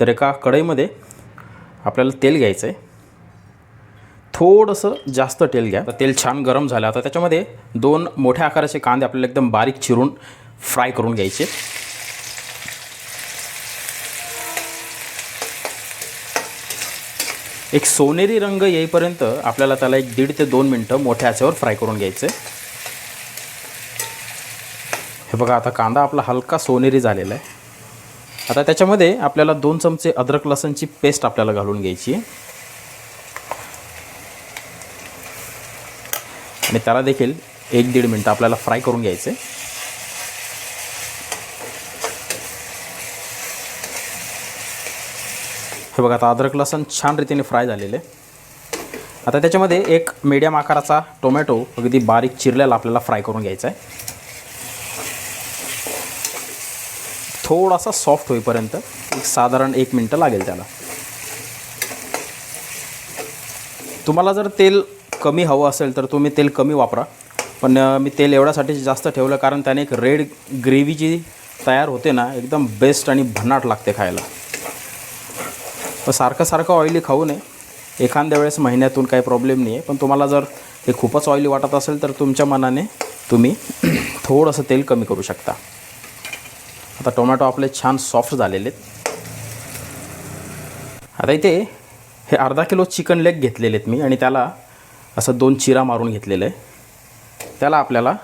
तर एका कढईमध्ये आपल्याला तेल घ्यायचं आहे. थोडंसं जास्त तेल घ्या. तर तेल छान गरम झालं. आता त्याच्यामध्ये दोन मोठ्या आकाराचे कांदे आपल्याला एकदम बारीक चिरून फ्राय करून घ्यायचे. एक सोनेरी रंग येईपर्यंत आपल्याला त्याला एक दीड ते दोन मिनटं मोठ्या आचेवर फ्राय करून घ्यायचे. हे बघा आता कांदा आपला हलका सोनेरी झालेला आहे. आता त्याच्यामध्ये आपल्याला दोन चमचे अद्रक लसणची पेस्ट आपल्याला घालून घ्यायची आहे. आणि त्याला देखील एक दीड मिनटं आपल्याला फ्राय करून घ्यायचं आहे. हे बघा आता अद्रक लसण छान रीतीने फ्राय झालेले आता त्याच्यामध्ये एक मीडियम आकाराचा टोमॅटो अगदी बारीक चिरलेला आपल्याला फ्राय करून घ्यायचा आहे. थोडासा सॉफ्ट होईपर्यंत एक साधारण एक मिनटं लागेल त्याला. तुम्हाला जर तेल कमी हवं असेल तर तुम्ही तेल कमी वापरा. पण मी तेल एवढ्यासाठी जास्त ठेवलं कारण त्याने एक रेड ग्रेव्ही जी तयार होते ना एकदम बेस्ट आणि भन्नाट लागते खायला. पण सारखं सारखं ऑइली खाऊ नये. एखाद्या वेळेस महिन्यातून काही प्रॉब्लेम नाही आहे पण तुम्हाला जर हे खूपच ऑइली वाटत असेल तर तुमच्या मनाने तुम्ही थोडंसं तेल कमी करू शकता. आता टोमॅटो आपले छान सॉफ्ट झालेले आहेत आता इथे हे अर्धा किलो चिकन लेग घेतलेले आहेत मी आणि त्याला असं दोन चिरा मारून घेतलेलं आहे. त्याला आपल्याला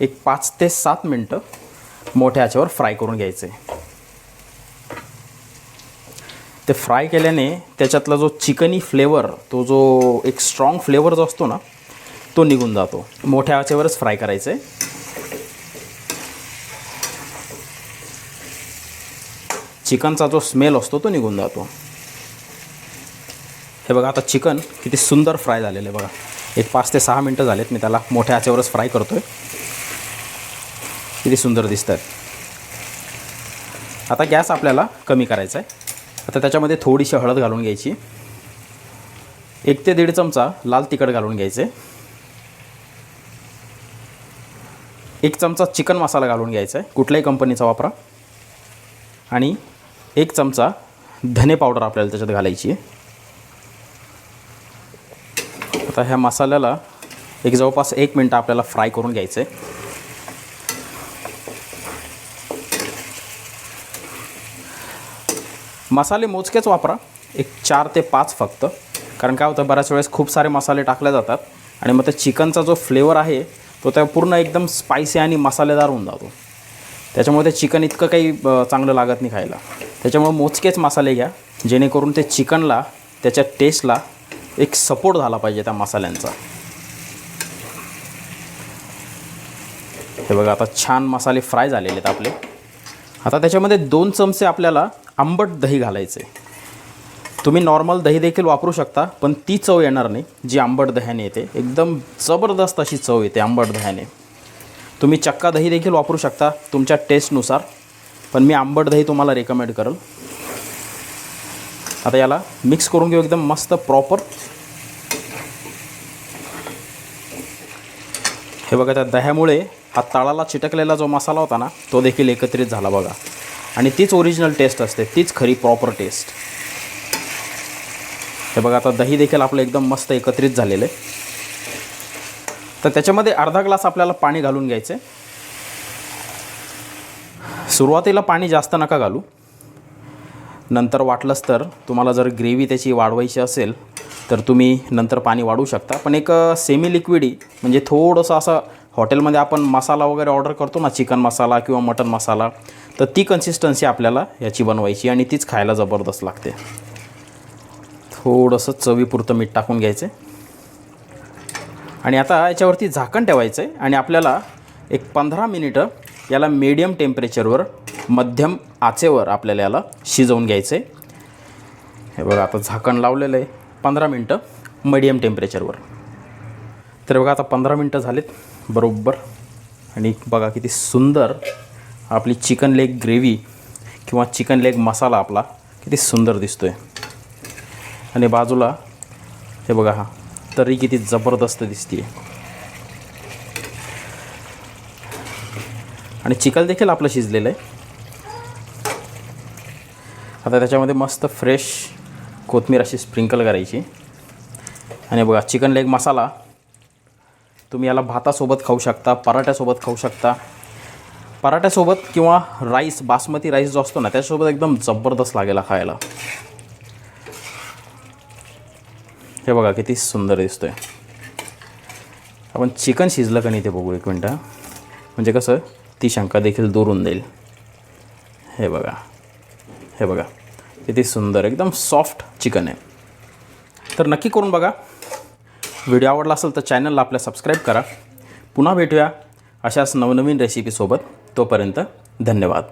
एक पाच ते सात मिनटं मोठ्या ह्याच्यावर फ्राय करून घ्यायचं आहे ते फ्राय केल्याने त्याच्यातला जो चिकनी फ्लेवर तो जो एक स्ट्रॉंग फ्लेवर जो असतो ना तो निघून जातो. मोठ्या आचेवरच फ्राय करायचं आहे चिकनचा जो स्मेल असतो तो निघून जातो. हे बघा आता चिकन किती सुंदर फ्राय झालेलं आहे बघा. एक पाच ते सहा मिनटं झालेत मी त्याला मोठ्या आचेवरच फ्राय करतो आहे किती सुंदर दिसत आहेत आता गॅस आपल्याला कमी करायचा आहे. आता त्याच्यामध्ये थोडीशी हळद घालून घ्यायची. एक ते दीड चमचा लाल तिखट घालून घ्यायचे. एक चमचा चिकन मसाला घालून घ्यायचा आहे. कुठल्याही कंपनीचा वापरा. आणि एक चमचा धने पावडर आपल्याला त्याच्यात घालायची आहे. आता ह्या मसाल्याला एक जवळपास एक मिनटं आपल्याला फ्राय करून घ्यायचं आहे. मसाले मोजकेच वापरा. एक चार ते पाच फक्त. कारण काय होतं बऱ्याच वेळेस खूप सारे मसाले टाकले जातात आणि मग त्या चिकनचा जो फ्लेवर आहे तो त्या पूर्ण एकदम स्पायसी आणि मसालेदार होऊन जातो. त्याच्यामुळे ते चिकन इतकं काही चांगलं लागत नाही खायला. त्याच्यामुळे मोजकेच मसाले घ्या. जेणेकरून ते चिकनला त्याच्या टेस्टला एक सपोर्ट झाला पाहिजे त्या मसाल्यांचा. हे बघा आता छान मसाले फ्राय झालेले आहेत आपले. आता त्याच्यामध्ये दोन चमचे आपल्याला आंबट दही घालायचे तुम्ही नॉर्मल दही देखील वापरू शकता पण ती चव येणार नाही जी आंबट दह्याने येते. एकदम जबरदस्त अशी चव येते आंबट दह्याने. तुम्ही चक्का दही देखील वापरू शकता तुमच्या टेस्टनुसार. पण मी आंबट दही तुम्हाला रेकमेंड करेल. आता याला मिक्स करून घेऊ एकदम मस्त प्रॉपर हे बघा त्या दह्यामुळे हा तळाला चिटकलेला जो मसाला होता ना तो देखील एकत्रित झाला बघा. आणि तीच ओरिजिनल टेस्ट असते तीच खरी प्रॉपर टेस्ट हे बघा आता दही देखील आपलं एकदम मस्त एकत्रित झालेलं आहे. तर त्याच्यामध्ये अर्धा ग्लास आपल्याला पाणी घालून घ्यायचं सुरुवातीला पाणी जास्त नका घालू. नंतर वाटलंच तर तुम्हाला जर ग्रेव्ही त्याची वाढवायची असेल तर तुम्ही नंतर पाणी वाढवू शकता. पण एक सेमी लिक्विडी म्हणजे थोडंसं असं हॉटेलमध्ये आपण मसाला वगैरे ऑर्डर करतो ना चिकन मसाला किंवा मटन मसाला तर ती कन्सिस्टन्सी आपल्याला याची बनवायची आणि तीच खायला जबरदस्त लागते. थोडंसं चवीपुरतं मीठ टाकून घ्यायचं आणि आता याच्यावरती झाकण ठेवायचं आहे आणि आपल्याला एक पंधरा मिनिटं याला मीडियम टेम्परेचरवर मध्यम आचेवर आपल्याला याला शिजवून घ्यायचं आहे हे बघा आता झाकण लावलेलं आहे. पंधरा मिनटं मीडियम टेम्परेचरवर तर बघा आता पंधरा मिनटं झालेत. बरोबर. आणि बघा किती सुंदर आपली चिकन लेग ग्रेव्ही किंवा चिकन लेग मसाला आपला किती सुंदर दिसतो आहे आणि बाजूला हे बघा हा. तरी किती जबरदस्त दिसते आणि चिकन देखील आपलं शिजलेलं आहे. आता त्याच्यामध्ये मस्त फ्रेश कोथमीर अशी स्प्रिंकल करायची. आणि बघा चिकन लेग मसाला तुम्ही याला भातासोबत खाऊ शकता पराठ्यासोबत खाऊ शकता. पराठ्यासोबत किंवा राईस बासमती राईस जो असतो ना त्याच्यासोबत एकदम जबरदस्त लागेल खायला. हे बघा किती सुंदर दिसतोय. आपण चिकन शिजलं का नाही ते बघू एक मिनटं. म्हणजे कसं ती शंका देखील दुरून देईल. जाईल हे बघा. हे बघा. किती सुंदर एकदम सॉफ्ट चिकन आहे. तर नक्की करून बघा. व्हिडिओ आवडला असेल तर चॅनलला आपल्या सबस्क्राईब करा. पुन्हा भेटूया अशाच नवनवीन रेसिपीसोबत तोपर्यंत धन्यवाद.